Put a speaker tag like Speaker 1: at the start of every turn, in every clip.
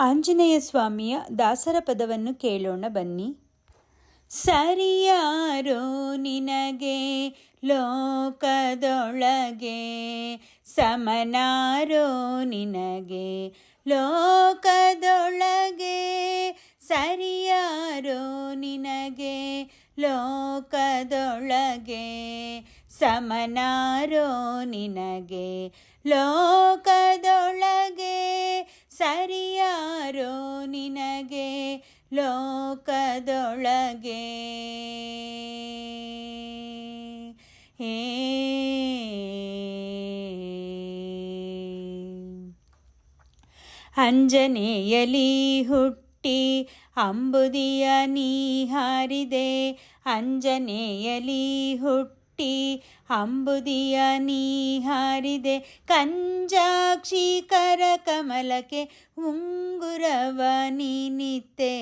Speaker 1: ಆಂಜನೇಯ ಸ್ವಾಮಿಯ ದಾಸರ ಪದವನ್ನು ಕೇಳೋಣ ಬನ್ನಿ. ಸರಿಯಾರೋ ನಿನಗೆ ಲೋಕದೊಳಗೆ, ಸಮನಾರೋ ನಿನಗೆ ಲೋಕದೊಳಗೆ, ಸರಿಯಾರೋ ನಿನಗೆ ಲೋಕದೊಳಗೆ, ಸಮನಾರೋ ನಿನಗೆ ಲೋಕದೊಳಗೆ. ಸರಿಯಾರೋ ನಿನಗೆ ಲೋಕದೊಳಗೆ. ಹೇ. ಅಂಜನೆಯಲಿ ಹುಟ್ಟಿ ಅಂಬುದಿಯ ನೀ ಹಾರಿದೆ. ಅಂಜನೆಯಲಿ ಹುಟ್ಟಿ ಅಂಬುದಿಯ ನೀ ಹಾರಿದೆ ಕಂಜಾಕ್ಷಿ ಕರ ಕಮಲಕ್ಕೆ ಉಂಗುರವ ನೀನಿತ್ತೆ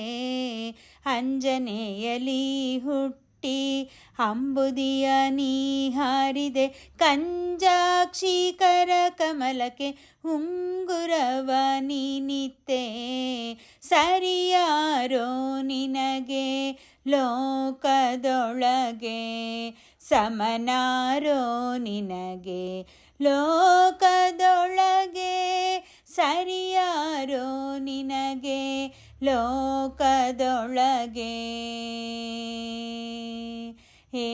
Speaker 1: ಅಂಜನೆಯಲಿ ಹುಟ್ಟಿ ಅಂಬುದಿಯ ನೀ ಹಾರಿದೆ ಕಂಜಾಕ್ಷಿ ಕರ ಕಮಲಕ್ಕೆ ಉಂಗುರವ ನೀನಿತ್ತೆ ಸರಿಯಾರೋ ನಿನಗೆ ಲೋಕದೊಳಗೆ ಸಮನಾರೋ ನಿನಗೆ ಲೋಕದೊಳಗೆ ಸರಿಯಾರೋ ನಿನಗೆ ಲೋಕದೊಳಗೆ. ಹೇ.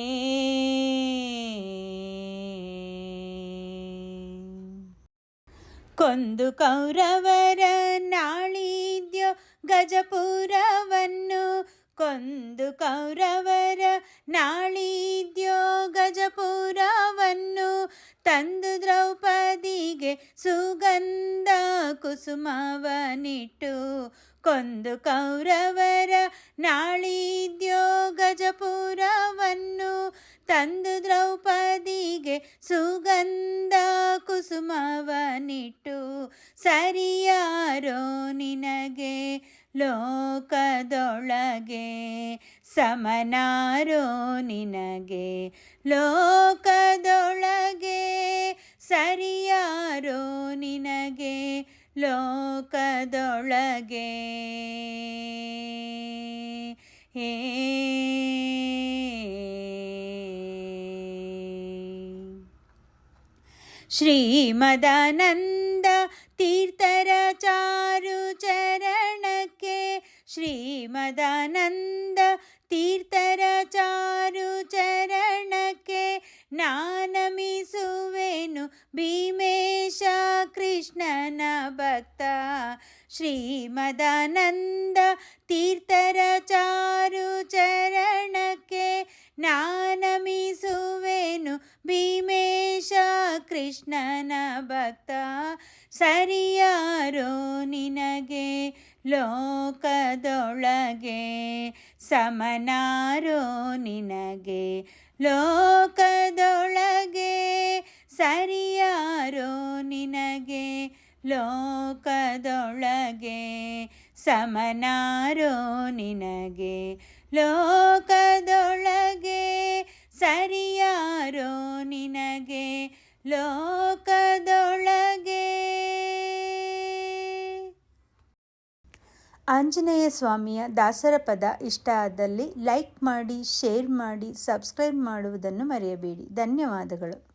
Speaker 1: ಕೊಂದು ಕೌರವರ ನಾಳಿದ್ಯೋ ಗಜಪುರವನ್ನು ಕೊಂದು ತಂದು ದ್ರೌಪದಿಗೆ ಸುಗಂಧ ಕುಸುಮವನಿಟ್ಟು ಕೊಂದು ಕೌರವರ ನಾಳಿದ್ಯೋ ಗಜಪುರವನ್ನು ತಂದು ದ್ರೌಪದಿಗೆ ಸುಗಂಧ ಕುಸುಮವನಿಟ್ಟು ಸರಿಯಾರೋ ನಿನಗೆ ಲೋಕದೊಳಗೆ ಸಮನಾರೋ ನಿನಗೆ? ಲೋಕದೊಳಗೆ ಸರಿಯಾರೋ ನಿನಗೆ? ಲೋಕದೊಳಗೆ? ಹೇ ಶ್ರೀಮದಾನಂದ ತೀರ್ಥರ ಚಾರು ಕೃಷ್ಣನ ಭಕ್ತ ಶ್ರೀಮದಾನಂದ ತೀರ್ಥರ ಚಾರು ಚರಣಕ್ಕೆ ನಾನಮಿಸುವೆನು ಭೀಮೇಶ ಕೃಷ್ಣನ ಭಕ್ತ. ಸರಿಯಾರೋ ನಿನಗೆ ಲೋಕದೊಳಗೆ, ಸಮನಾರೋ ನಿನಗೆ ಲೋಕದೊಳಗೆ ಸರಿಯಾರೋ ನಿನಗೆ ಲೋಕದೊಳಗೆ, ಸಮನಾರೋ ನಿನಗೆ ಲೋಕದೊಳಗೆ, ಸರಿಯಾರೋ ನಿನಗೆ ಲೋಕದೊಳಗೆ. ಆಂಜನೇಯ ಸ್ವಾಮಿಯ ದಾಸರ ಪದ ಇಷ್ಟ ಆದಲ್ಲಿ ಲೈಕ್ ಮಾಡಿ, ಶೇರ್ ಮಾಡಿ, ಸಬ್ಸ್ಕ್ರೈಬ್ ಮಾಡುವುದನ್ನು ಮರೆಯಬೇಡಿ. ಧನ್ಯವಾದಗಳು.